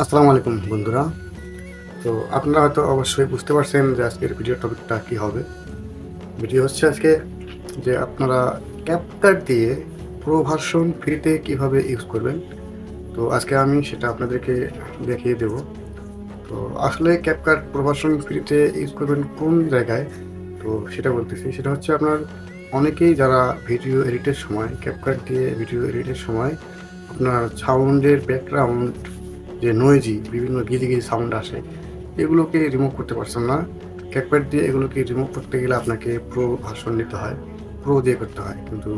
আসসালামু আলাইকুম বন্ধুরা। তো আপনারা হয়তো অবশ্যই বুঝতে পারছেন যে আজকের ভিডিও টপিকটা কী হবে। ভিডিও হচ্ছে আজকে যে আপনারা ক্যাপকাট দিয়ে প্রো ভার্সন ফ্রিতে কীভাবে ইউজ করবেন। তো আজকে আমি সেটা আপনাদেরকে দেখিয়ে দেব। তো আসলে ক্যাপকাট প্রো ভার্সন ফ্রিতে ইউজ করবেন কোন জায়গায়? তো সেটা বলতেছি। সেটা হচ্ছে আপনার অনেকেই যারা ভিডিও এডিটের সময় ক্যাপকাট দিয়ে ভিডিও এডিটের সময় আপনার সাউন্ডের ব্যাকগ্রাউন্ড যে নয়েজি বিভিন্ন গিজি গিজি সাউন্ড আসে, এগুলোকে রিমুভ করতে পারছেন না। ক্যাকপ্যাড দিয়ে এগুলোকে রিমুভ করতে গেলে আপনাকে প্রো ভার্সন নিতে হয় প্রো দিয়ে করতে হয়। কিন্তু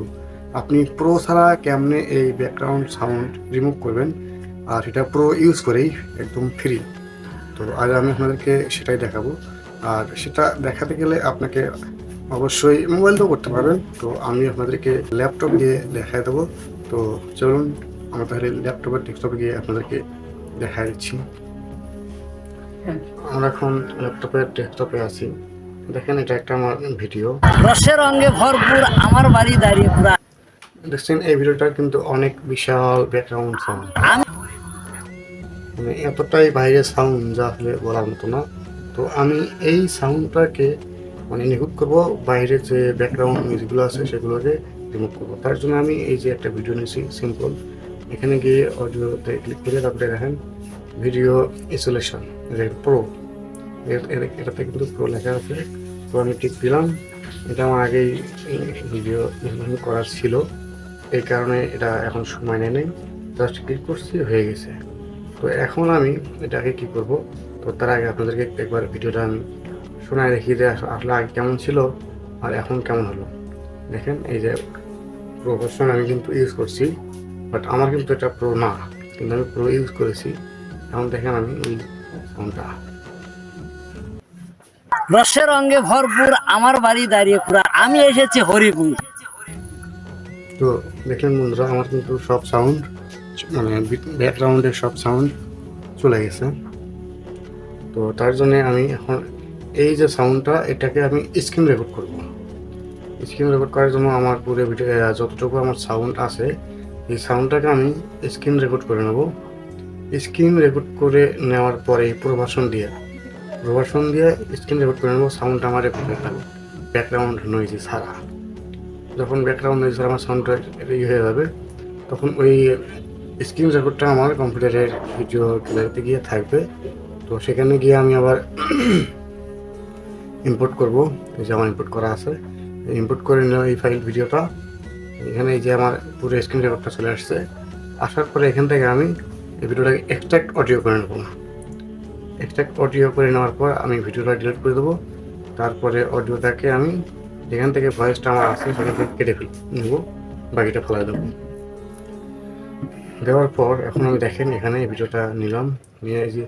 আপনি প্রো ছাড়া কেমনে এই ব্যাকগ্রাউন্ড সাউন্ড রিমুভ করবেন? আর এটা প্রো ইউজ করেই একদম ফ্রি তো আজ আমি আপনাদেরকে সেটাই দেখাবো। আর সেটা দেখাতে গেলে আপনাকে অবশ্যই মোবাইলটাও করতে পারবেন। তো আমি আপনাদেরকে ল্যাপটপ দিয়ে দেখাই দেবো। তো চলুন, আমরা তাহলে ল্যাপটপের ডেস্কটপে গিয়ে আপনাদেরকে দেখা দিচ্ছি আমরা এখন ল্যাপটপের ডেস্কটপে আছি। দেখেন এটা একটা আমার ভিডিও রসের রঙে ভরপুর আমার বাড়ি দাঁড়িয়ে পুরা দেখছেন এই ভিডিওটা কিন্তু অনেক বিশাল ব্যাকগ্রাউন্ড সাউন্ড মানে এতটাই বাইরে সাউন্ড যা আসলে বলার মতো না। তো আমি এই সাউন্ডটাকে মানে নিখুঁত করব বাইরে যে ব্যাকগ্রাউন্ড মিউজিকগুলো আছে সেগুলোকে রিমুভ করব। তার জন্য আমি এই যে একটা ভিডিও নিয়েছি সিম্পল এখানে গিয়ে অডিওতে ক্লিক করে তারপরে দেখেন ভিডিও ইসোলেশন প্রো এটাতে কিন্তু প্রো লেখা আছে। তো আমি টিক দিলাম। এটা আমার আগেই ভিডিও করার ছিল। এই কারণে এটা এখন সময় নেয় নেই। জাস্ট ক্লিক করছি, হয়ে গেছে। তো এখন আমি এটাকে কি করব? তো তার আগে আপনাদেরকে একবার ভিডিওটা আমি শোনায় দেখিয়ে যে আসলে আগে কেমন ছিল আর এখন কেমন হলো। দেখেন, এই যে প্রো ভার্সন আমি কিন্তু ইউজ করছি। বাট আমার কিন্তু এটা প্রো না। কিন্তু আমি প্রো ইউজ করেছি। এখন দেখেন আমি এই সাউন্ডটা রসের অঙ্গে ভরপুর আমার বাড়ি দাঁড়িয়ে পুরা। আমি এসেছি হরিপুর। তো দেখলেন বন্ধুরা আমার কিন্তু সব সাউন্ড মানে ব্যাকগ্রাউন্ডের সব সাউন্ড চলে গেছে। তো তার জন্য আমি এখন এই যে সাউন্ডটা এটাকে আমি স্ক্রিন রেকর্ড করব। স্ক্রিন রেকর্ড করার জন্য আমার পুরো ভিডিও যতটুকু আমার সাউন্ড আছে এই সাউন্ডটাকে আমি স্ক্রিন রেকর্ড করে নেব। স্ক্রিন রেকর্ড করে নেওয়ার পরে প্রভাষণ দিয়ে প্রভাষণ দিয়ে স্ক্রিন রেকর্ড করে নেব, সাউন্ডটা আমার রেকর্ড থাকবে ব্যাকগ্রাউন্ড নয়েজি ছাড়া যখন ব্যাকগ্রাউন্ড নয়েজ আমার সাউন্ডটা ইয়ে হয়ে যাবে, তখন ওই স্ক্রিন রেকর্ডটা আমার কম্পিউটারের ভিডিও গ্যালারিতে গিয়ে থাকবে। তো সেখানে গিয়ে আমি আবার ইম্পোর্ট করব। যে আমার ইম্পোর্ট করা আছে। ইম্পোর্ট করে নিল এই ফাইল ভিডিওটা এখানে এই যে আমার পুরো স্ক্রিন রেকর্ডটা চলে আসছে। আসার পরে এখান থেকে আমি এই ভিডিওটাকে এক্সট্রাক্ট অডিও করে নেব। এক্সট্রাক্ট অডিও করে নেওয়ার পর আমি ভিডিওটা ডিলিট করে দেবো। তারপরে অডিওটাকে আমি যেখান থেকে ভয়েসটা আমার আছে সেখান থেকে কেটে ফেল, নেব, বাকিটা ফেলাই দেবো। দেওয়ার পর এখন আমি দেখেন এখানে ভিডিওটা নিলাম। নিয়ে এই যে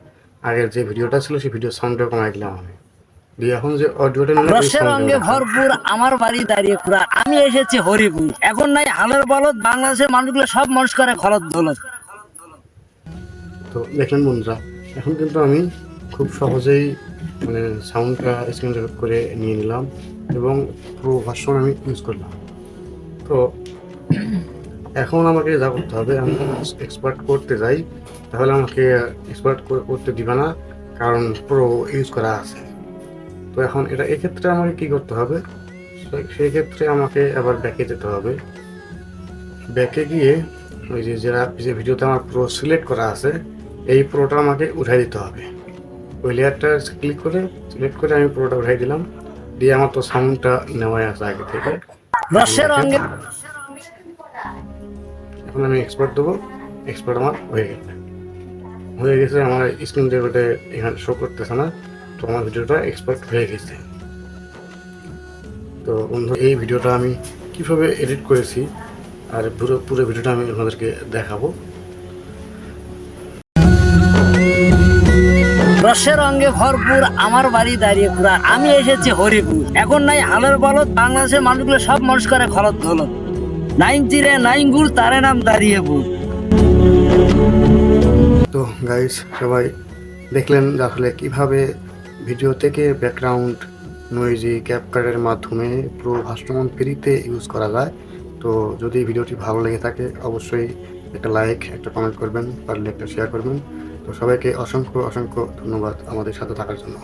আগের যে ভিডিওটা ছিল, সেই ভিডিও সাউন্ডটা কমাই দিলাম আমি। এখন যে অডিওটা রসের নিলাম। ভরপুর আমার বাড়ি দাঁড়িয়ে পুরা। আমি এসেছি হরিপুর। এখন নাই হালের বলদ বাংলাদেশের মানুষগুলো সব মানুষ করে খলত দৌলত তো দেখলেন বন্ধুরা এখন কিন্তু আমি খুব সহজেই মানে সাউন্ডটা স্ক্রিন রেকর্ড করে নিয়ে নিলাম এবং প্রো ভার্সন আমি ইউজ করলাম। তো এখন আমাকে যা করতে হবে আমি এক্সপার্ট করতে যাই তাহলে আমাকে এক্সপার্ট করতে দিবে না কারণ প্রো ইউজ করা আছে। তো এখন এটা এক্ষেত্রে আমাকে কি করতে হবে? সেই ক্ষেত্রে আমাকে আবার ব্যাকে যেতে হবে। ব্যাকে গিয়ে ওই যে যারা যে ভিডিওতে আমার প্রো সিলেক্ট করা আছে এই প্রোটা আমাকে উঠাই দিতে হবে। ওই লেয়ারটা ক্লিক করে সিলেক্ট করে আমি প্রোটা উঠাই দিলাম। দিয়ে আমার তো সাউন্ডটা নেওয়াই আছে আগে থেকে। এখন আমি এক্সপার্ট দেবো। এক্সপার্ট আমার হয়ে গেছে। হয়ে গেছে আমার স্ক্রিন রেকর্ডে এখানে শো করতেছে না। তো আমার ভিডিওটা এক্সপার্ট হয়ে গেছে। তো বন্ধু এই ভিডিওটা আমি কীভাবে এডিট করেছি আর পুরো পুরো ভিডিওটা আমি আপনাদেরকে দেখাবো। রসের অঙ্গে ভরপুর আমার বাড়ি দাঁড়িয়ে পুরা আমি এসেছি হরিপুর। এখন নাই হালের বলদ বাংলাদেশের মানুষগুলো সব মানুষ করে খলত দৌলত নাইন চিরে নাইন গুড় তারে নাম দাঁড়িয়ে পুর তো গাইস সবাই দেখলেন আসলে কীভাবে ভিডিও থেকে ব্যাকগ্রাউন্ড নয়েজি ক্যাপকার্ডের মাধ্যমে পুরো ভাস্টমন ফ্রিতে ইউজ করা যায়। তো যদি ভিডিওটি ভালো লেগে থাকে, অবশ্যই একটা লাইক একটা কমেন্ট করবেন, পারলে একটা শেয়ার করবেন। তো সবাইকে অসংখ্য অসংখ্য ধন্যবাদ আমাদের সাথে থাকার জন্য।